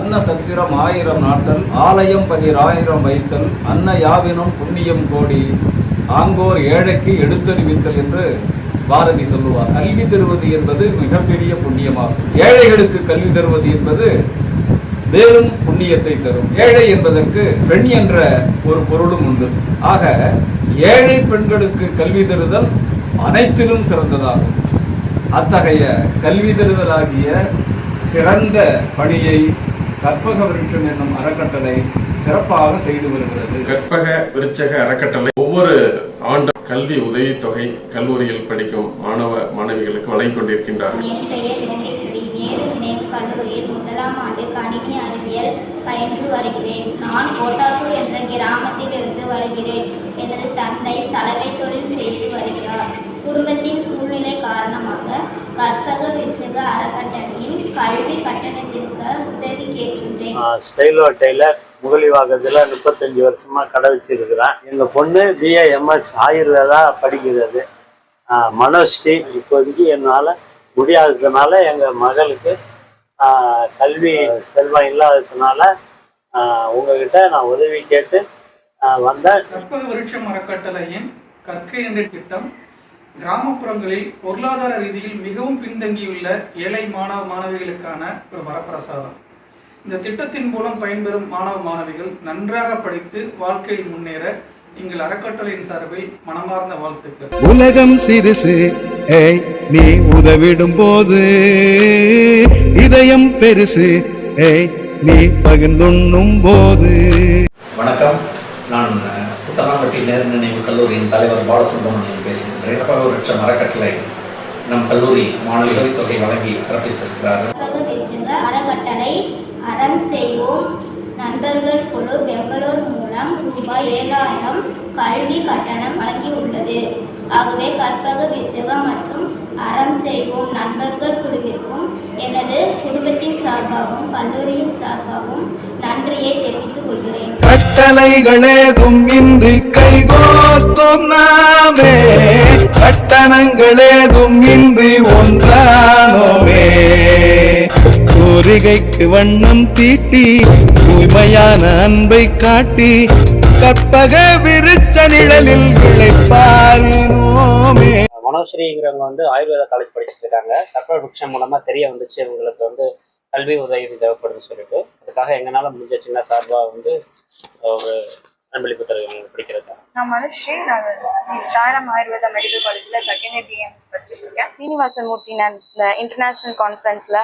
அன்ன சத்திரம் ஆயிரம் நாட்டல் ஆலயம் பதிராயிரம் வைத்தல் அன்ன யாவினும் புண்ணியம் கோடி. ஆங்கோர் ஏழைக்கு எடுத்தறிவித்தல் என்று பாரதி சொல்லுவார். கல்வி தருவது என்பது மிகப்பெரிய புண்ணியமாகும். ஏழைகளுக்கு கல்வி தருவது என்பது மேலும் புண்ணியத்தை தரும். ஏழை என்பதற்கு பெண் என்ற ஒரு பொருளும் உண்டு. ஆக ஏழை பெண்களுக்கு கல்வி தருதல் அனைத்திலும் சிறந்ததாகும். அத்தகைய கல்வி தருதலாகிய சிறந்த பணியை கற்பக விருட்சம் என்னும் அறக்கட்டளை சிறப்பாக செய்து வருகிறது. கற்பக விருச்சக அறக்கட்டளை ஒவ்வொரு ஆண்டும் கல்வி உதவித்தொகை கல்லூரியில் படிக்கும் மாணவ மாணவிகளுக்கு வழங்கிக் கொண்டிருக்கின்றார்கள். என் பெயர் யோகேஸ்வரி நேரு கல்லூரியில் முதலாம் ஆண்டு கணினி அறிவியல் பயின்று வருகிறேன். நான் கோட்டாத்தூர் என்ற கிராமத்தில் இருந்து வருகிறேன். எனது தந்தை சலவை தொழில் செய்து வருகிறார். குடும்பத்தின் சூழ்நிலை காரணமாக கற்பக வெச்சக அறக்கட்டளையின் கல்வி கட்டணத்திற்கு உதவி கேட்கின்றேன். ஸ்டைலோ டெய்லர் முகலிவாக்கத்தில் முப்பத்தஞ்சு வருஷமா கடை வச்சிருக்கிறேன். எங்க பொண்ணு பிஏ எம்எஸ் ஆயுர்வேதா படிக்கிறது. மனோஸ்ரீ இப்போதைக்கு என்னால் முடியாததுனால எங்க மகளுக்கு கல்வி செல்வம் இல்லாததுனால உங்ககிட்ட நான் உதவி கேட்டு வந்தேன். கற்பக விருட்சம் அறக்கட்டளையின் கற்கை என்ற திட்டம் கிராமப்புறங்களில் பொருளாதார ரீதியில் மிகவும் பின்தங்கியுள்ள ஏழை மாணவ மாணவிகளுக்கான ஒரு வரப்பிரசாதம். இந்த திட்டத்தின் மூலம் பயன்பெறும் மாணவ மாணவிகள் நன்றாக படித்து வாழ்க்கையில் முன்னேற எங்கள் அறக்கட்டளையின் சார்பில் மனமார்ந்த வாழ்த்துக்கள். உலகம் சிறுசு ஏய் நீ உதவிடும் போது இதயம் பெருசு ஏய் நீ பகிர்ந்துண்ணும் போது வணக்கம். நான் அஹ், புத்தனாம்பட்டி நேரு நினைவு கல்லூரியின் தலைவர் பாலசுப்ரமணியன் பேசுகின்றேன் கற்பக அறக்கட்டளை நம் கல்லூரி மாணவிகள் தொகை வழங்கி சிறப்பித்திருக்கிறார்கள். அறக்கட்டளை அறம் செய்வோம். நண்பர்கள் குழு பெங்களூர் மூலம் ரூபாய் ஏழாயிரம் கல்வி கட்டணம் வழங்கியுள்ளது. ஆகவே கற்பக வெச்சகம் மற்றும் அறம் செய்வோம். நண்பர்கள் குழுவிற்கும் எனது குடும்பத்தின் சார்பாகவும் கல்லூரியின் சார்பாகவும் நன்றியை தெரிவித்துக் கொள்கிறேன். கட்டளைகளேதும் இன்றி கைகோத்தும் நாமே. கட்டணங்களேதும் இன்றி ஒன்றானோமே. கோரிகைக்கு வண்ணம் தீட்டி தூய்மையான அன்பை காட்டி கற்பக விருச்ச நிழலில் விளைப்பாரினோமே மனோஸ்ரீங்கிறவங்க வந்து ஆயுர்வேத காலேஜ் படிச்சுட்டு இருக்காங்க. கற்பக விருட்சம் மூலமா தெரிய வந்துச்சு. இவங்களுக்கு வந்து கல்வி உதவி தேவைப்படுதுன்னு சொல்லிட்டு. அதுக்காக எங்களால் முடிஞ்ச சின்ன சார்பாக வந்து ஒரு அன்பளிப்பு தருவாங்க படிக்கிறது நான் மனுஷி நான் ஸ்ரீ சாரம் ஆயுர்வேதா மெடிக்கல் காலேஜில் செகண்ட் இயர் டிஎம்எஸ் படிச்சுட்டு இருக்கேன் சீனிவாசன் மூர்த்தி நான் இந்த இன்டர்நேஷ்னல் கான்ஃபரன்ஸில்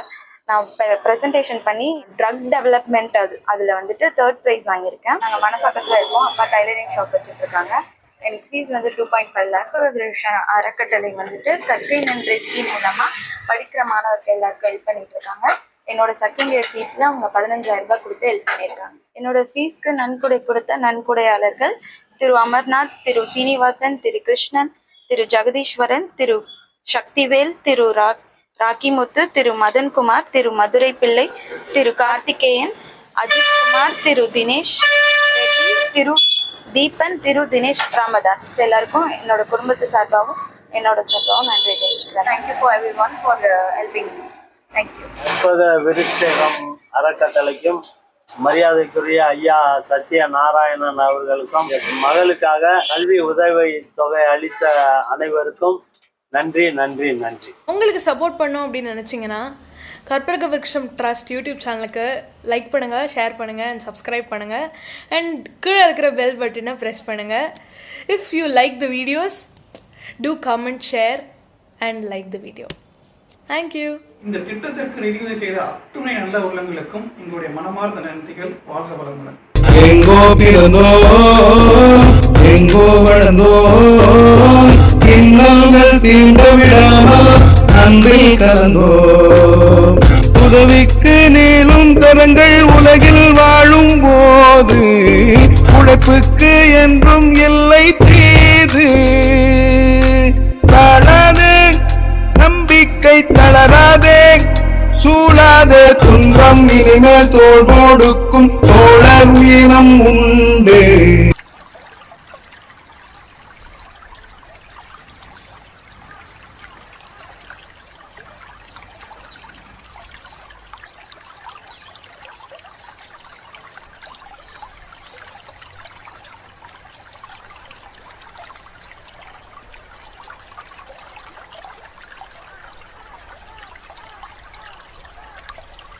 நான் ப்ரெசன்டேஷன் பண்ணி ட்ரக் டெவலப்மெண்ட் அது அதில் வந்துட்டு தேர்ட் ப்ரைஸ் வாங்கியிருக்கேன். நாங்கள் மணப்பக்கத்தில் இருக்கோம். அப்பா டைலரிங் ஷாப் வச்சுட்டு இருக்காங்க எனக்கு ஃபீஸ் வந்து டூ பாயிண்ட் ஃபைவ் லேக்ஸ் அறக்கட்டளை வந்துட்டு கற்கை நன்றி ஸ்கீம் மூலமாக படிக்கிற மாணவர்கள் எல்லாருக்கும் ஹெல்ப் பண்ணிட்டு இருக்காங்க என்னோட செகண்ட் இயர் ஃபீஸில் அவங்க பதினஞ்சாயிரம் ரூபாய் கொடுத்து ஹெல்ப் பண்ணியிருக்காங்க. என்னோட ஃபீஸ்க்கு நன்கொடை கொடுத்த நன்கொடையாளர்கள் திரு அமர்நாத் திரு சீனிவாசன் திரு கிருஷ்ணன் திரு ஜெகதீஸ்வரன் திரு சக்திவேல் திரு ரா ராக்கிமுத்து திரு மதன்குமார் திரு மதுரை பிள்ளை திரு கார்த்திகேயன் அஜித்குமார் திரு தினேஷ் ரெட்டி திரு தீபன் திரு தினேஷ் ராமதாஸ். எல்லாருக்கும் என்னோட குடும்பத்து சார்பாகவும் என்னோட சார்பாகவும் நன்றி தெரிவிச்சுக்கிறேன். Thank you for everyone for helping thank you Karpaga Virutchagam அறக்கட்டளைக்கும் மரியாதைக்குரிய ஐயா சத்ய நாராயணன் அவர்களுக்கும் மகளுக்காக கல்வி உதவி தொகை அளித்த அனைவருக்கும் நன்றி நன்றி நன்றி. உங்களுக்கு சப்போர்ட் பண்ணோம் அப்படின்னு நினச்சிங்கன்னா கற்பக விருட்சம் ட்ரஸ்ட் யூடியூப் சேனலுக்கு லைக் பண்ணுங்கள் ஷேர் பண்ணுங்கள் அண்ட் சப்ஸ்கிரைப் பண்ணுங்கள் அண்ட் கீழே இருக்கிற பெல் பட்டனை ப்ரெஸ் பண்ணுங்கள் if you like the videos do comment share and like the video thank you இந்த திட்டத்திற்கு நிதியுதவி செய்த அத்துணை நல்ல உள்ளங்களுக்கும் எங்களுடைய மனமார்ந்த நன்றிகள் வாழ்க வளமுடன். எங்கோ பிறந்தோ எங்கோ வளர்ந்தோ இன்னல்கள் தீண்ட விடாமல் அன்பில் கலந்தோ. உதவிக்கு நீளும் கரங்கள் உலகில் வாழும் போது உழைப்புக்கு என்றும் இல்லை தீது. நம்பிக்கை தளராதே. சூழாதே துன்பம் இனிமேல் தோல் கொடுக்கும் தோழர் உயிரம் உண்டு